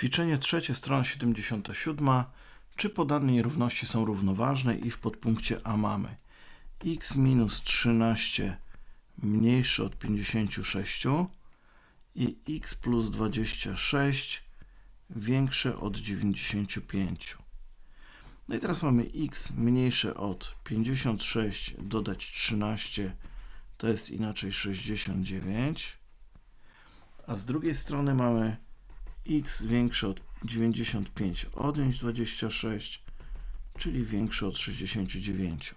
Ćwiczenie trzecie, strona 77. Czy podane nierówności są równoważne i w podpunkcie A mamy x minus 13 mniejsze od 56 i x plus 26 większe od 95. No i teraz mamy x mniejsze od 56 dodać 13 to jest inaczej 69. A z drugiej strony mamy x większe od 95 odjąć 26, czyli większe od 69.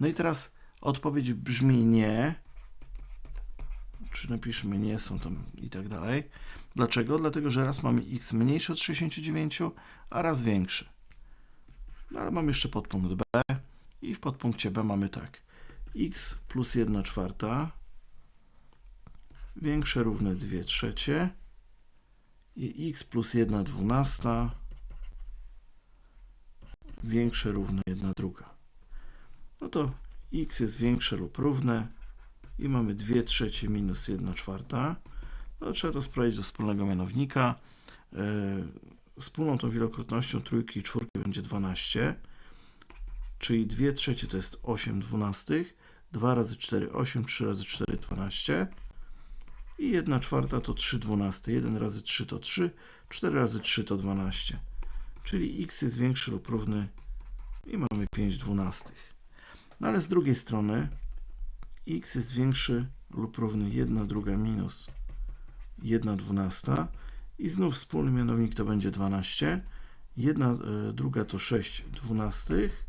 No i teraz odpowiedź brzmi nie. Czy napiszmy nie, są tam i tak dalej. Dlaczego? Dlatego, że raz mamy x mniejsze od 69, a raz większy. No ale mamy jeszcze podpunkt b i w podpunkcie b mamy tak. x plus 1 czwarta większe równe 2 trzecie i x plus 1 dwunasta większe równe 1 druga. No to x jest większe lub równe i mamy 2 trzecie minus 1 czwarta. No, trzeba to sprowadzić do wspólnego mianownika. Yy, wspólną tą wielokrotnością trójki i czwórki będzie 12, czyli 2 trzecie to jest 8 dwunastych, 2 razy 4 8, 3 razy 4 12 i 1 czwarta to 3 dwunaste. 1 razy 3 to 3, 4 razy 3 to 12. Czyli x jest większy lub równy i mamy 5 dwunastych. No ale z drugiej strony x jest większy lub równy 1 druga minus 1 dwunasta i znów wspólny mianownik to będzie 12. 1 y, druga to 6 dwunastych.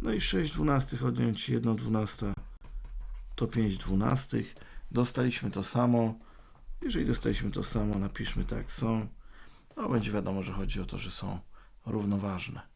No i 6 dwunastych odjąć 1 dwunasta to 5 dwunastych. Dostaliśmy to samo. Jeżeli dostaliśmy to samo, napiszmy tak są. No będzie wiadomo, że chodzi o to, że są równoważne.